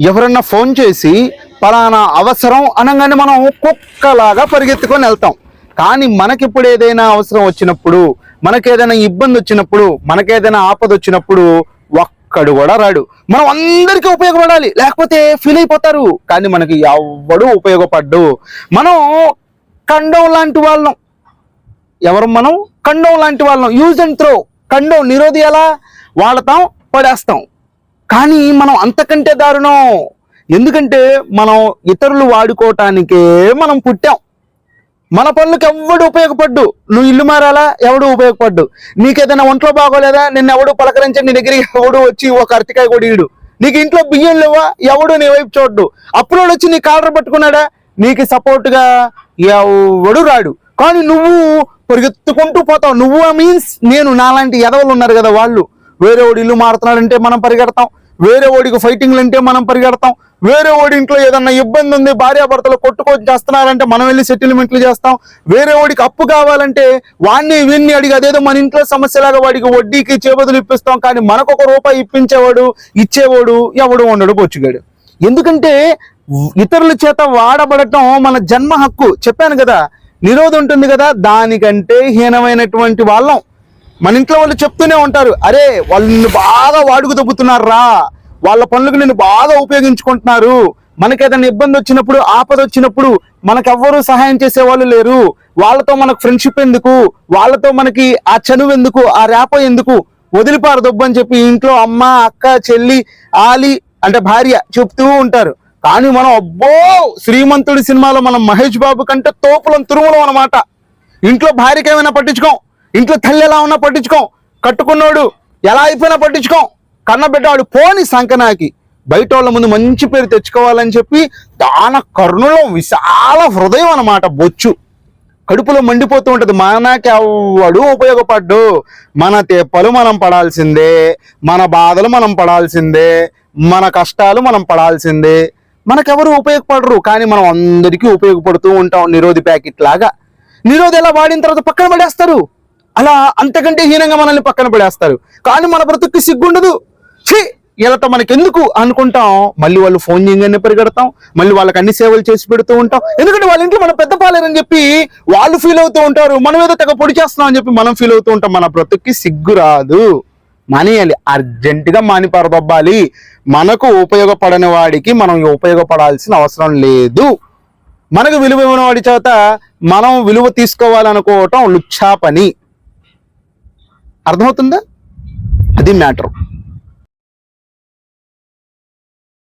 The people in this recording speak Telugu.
ఎవరన్నా ఫోన్ చేసి పలానా అవసరం అనగానే మనం కుక్కలాగా పరిగెత్తుకొని వెళ్తాం. కానీ మనకిప్పుడు ఏదైనా అవసరం వచ్చినప్పుడు మనకేదైనా ఇబ్బంది వచ్చినప్పుడు మనకేదైనా ఆపద వచ్చినప్పుడు ఒక్కడు కూడా రాడు. మనం అందరికీ ఉపయోగపడాలి లేకపోతే ఫీల్ అయిపోతారు. కానీ మనకి ఎవ్వడు ఉపయోగపడ్డు. మనం కండం లాంటి వాళ్ళం. ఎవరు మనం? కండం లాంటి వాళ్ళం. యూజ్ అండ్ త్రో కండం నిరోధి ఎలా? వాడతాం పడేస్తాం. కానీ మనం అంతకంటే దారుణం. ఎందుకంటే మనం ఇతరులు వాడుకోవటానికే మనం పుట్టాం. మన పనులకు ఎవడు ఉపయోగపడ్డు? నువ్వు ఇల్లు మారాలా? ఎవడు ఉపయోగపడ్డు? నీకేదైనా ఒంట్లో బాగోలేదా? నిన్ను ఎవడు పలకరించి నీ దగ్గరికి ఎవడు వచ్చి ఒక అరటికాయ కొడియుడు నీకు ఇంట్లో బియ్యం లేవా? ఎవడు నీ వైపు చూడ్డు. అప్పులోడు వచ్చి నీ కాలర్ పట్టుకున్నాడా? నీకు సపోర్ట్గా ఎవడు రాడు. కానీ నువ్వు పరిగెత్తుకుంటూ పోతావు. నువ్వు మీన్స్ నేను నాలాంటి ఎదవలు ఉన్నారు కదా వాళ్ళు. వేరే వాడు ఇల్లు మారుతున్నాడంటే మనం పరిగెడతాం. వేరే వాడికి ఫైటింగ్లు అంటే మనం పరిగెడతాం. వేరే వాడి ఇంట్లో ఏదన్నా ఇబ్బంది ఉంది భార్యాభర్తలు కొట్టుకొని చేస్తున్నారంటే మనం వెళ్ళి సెటిల్మెంట్లు చేస్తాం. వేరే వాడికి అప్పు కావాలంటే వాడిని వీడిని అడిగి అదేదో మన ఇంట్లో సమస్యలాగా వాడికి వడ్డీకి చేబదులు ఇప్పిస్తాం. కానీ మనకు ఒక రూపాయి ఇప్పించేవాడు ఇచ్చేవాడు ఎవడు ఉండడు బొచ్చుగాడు. ఎందుకంటే ఇతరుల చేత వాడబడటం మన జన్మ హక్కు. చెప్పాను కదా నిరోధం ఉంటుంది కదా దానికంటే హీనమైనటువంటి వాళ్ళం. మన ఇంట్లో వాళ్ళు చెప్తూనే ఉంటారు అరే వాళ్ళు నిన్ను బాగా వాడుకు దొబ్బుతున్నారు రా వాళ్ళ పనులకు నిన్ను బాగా ఉపయోగించుకుంటున్నారు. మనకి ఏదైనా ఇబ్బంది వచ్చినప్పుడు ఆపద వచ్చినప్పుడు మనకెవ్వరూ సహాయం చేసే వాళ్ళు లేరు. వాళ్ళతో మనకు ఫ్రెండ్షిప్ ఎందుకు? వాళ్ళతో మనకి ఆ చనువు ఎందుకు? ఆ రేప ఎందుకు? వదిలిపారు దొబ్బు అని చెప్పి ఇంట్లో అమ్మ అక్క చెల్లి ఆలి అంటే భార్య చెప్తూ ఉంటారు. కానీ మనం అబ్బో శ్రీమంతుడి సినిమాలో మనం మహేష్ బాబు కంటే తోపులం తురుములం అన్నమాట. ఇంట్లో భార్యకి ఏమైనా పట్టించుకోం. ఇంట్లో తల్లి ఎలా ఉన్నా పట్టించుకోం. కట్టుకున్నోడు ఎలా అయిపోయినా పట్టించుకోం. కన్నబిడ్డవాడు పోని సంకనాకి. బయట వాళ్ళ ముందు మంచి పేరు తెచ్చుకోవాలని చెప్పి దాన కర్ణులో విశాల హృదయం అన్నమాట బొచ్చు. కడుపులో మండిపోతూ ఉంటది. మనకెవ్వడు ఉపయోగపడ్డు? మన తెప్పలు మనం పడాల్సిందే. మన బాధలు మనం పడాల్సిందే. మన కష్టాలు మనం పడాల్సిందే. మనకెవరు ఉపయోగపడరు. కానీ మనం అందరికీ ఉపయోగపడుతూ ఉంటాం. నిరోధి ప్యాకెట్ లాగా. నిరోధి ఎలా వాడిన తర్వాత పక్కన పడేస్తారు. అలా అంతకంటే హీనంగా మనల్ని పక్కన పడేస్తారు. కానీ మన బ్రతుక్కి సిగ్గుండదు. ఛీ! వీళ్ళతో మనకెందుకు అనుకుంటాం? మళ్ళీ వాళ్ళు ఫోన్ చేయగానే పరిగెడతాం. మళ్ళీ వాళ్ళకి అన్ని సేవలు చేసి పెడుతూ ఉంటాం. ఎందుకంటే వాళ్ళ ఇంట్లో మనం పెద్ద పాలేరని చెప్పి వాళ్ళు ఫీల్ అవుతూ ఉంటారు. మనం ఏదో తెగ పొడి చేస్తున్నాం అని చెప్పి మనం ఫీల్ అవుతూ ఉంటాం. మన బ్రతుక్కి సిగ్గు రాదు. మానేయాలి. అర్జెంటుగా మానిపరదొబ్బాలి. మనకు ఉపయోగపడని వాడికి మనం ఉపయోగపడాల్సిన అవసరం లేదు. మనకు విలువ ఇవ్వని వాడి చేత మనం విలువ తీసుకోవాలనుకోవటం లుచ్చా పని అర్థమవుతుందా? అది మ్యాటర్.